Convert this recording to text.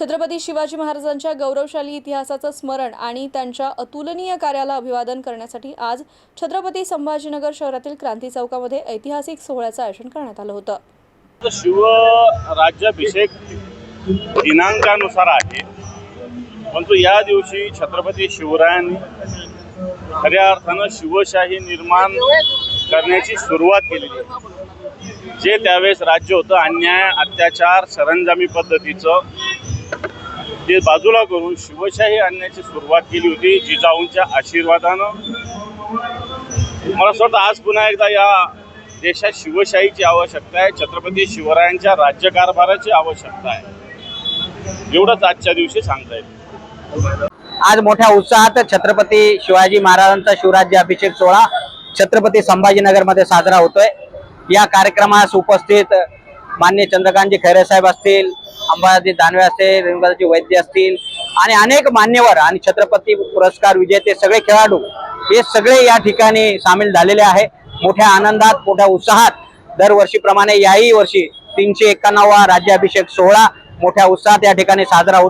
छत्रपती शिवाजी महाराजांच्या गौरवशाली इतिहासाचं स्मरण आणि त्यांच्या अतुलनीय कार्याला अभिवादन करण्यासाठी आज छत्रपती संभाजीनगर शहरातील क्रांती चौकामध्ये ऐतिहासिक सोहळ्याचं आयोजन करण्यात आलं होतं शिव राज्याभिषेक दिनांकानुसार आहे परंतु या दिवशी छत्रपती शिवरायांनी खऱ्या अर्थानं शिवशाही निर्माण करण्याची सुरुवात केलेली आहे. जे त्यावेळेस राज्य होतं अन्याय अत्याचार सरंजामी पद्धतीचं ते बाजूला करून शिवशाही आणण्याची सुरुवात केली होती जिजाऊंच्या आशीर्वादानं. मला असं वाटतं आज पुन्हा एकदा या देशात शिवशाहीची आवश्यकता आहे छत्रपती शिवरायांच्या राज्यकारभाराची आवश्यकता आहे. एवढंच आजच्या दिवशी सांगता येईल. आज मोठ्या उत्साहात छत्रपती शिवाजी महाराजांचा शिवराज्य अभिषेक सोहळा छत्रपती संभाजीनगरमध्ये साजरा होतोय. या कार्यक्रमास उपस्थित मान्य चंद्रकांतजी खैरे साहेब असतील अंबाजी दानवे असतील रेणुकाजी वैद्य असतील आणि अनेक मान्यवर आणि छत्रपती पुरस्कार विजेते सगळे खेळाडू हे सगळे या ठिकाणी सामील झालेले आहे. मोठ्या आनंदात मोठ्या उत्साहात दरवर्षीप्रमाणे याही वर्षी तीनशे एक्क्याण्णवा राज्याभिषेक सोहळा मोठ्या उत्साहात या ठिकाणी साजरा होतो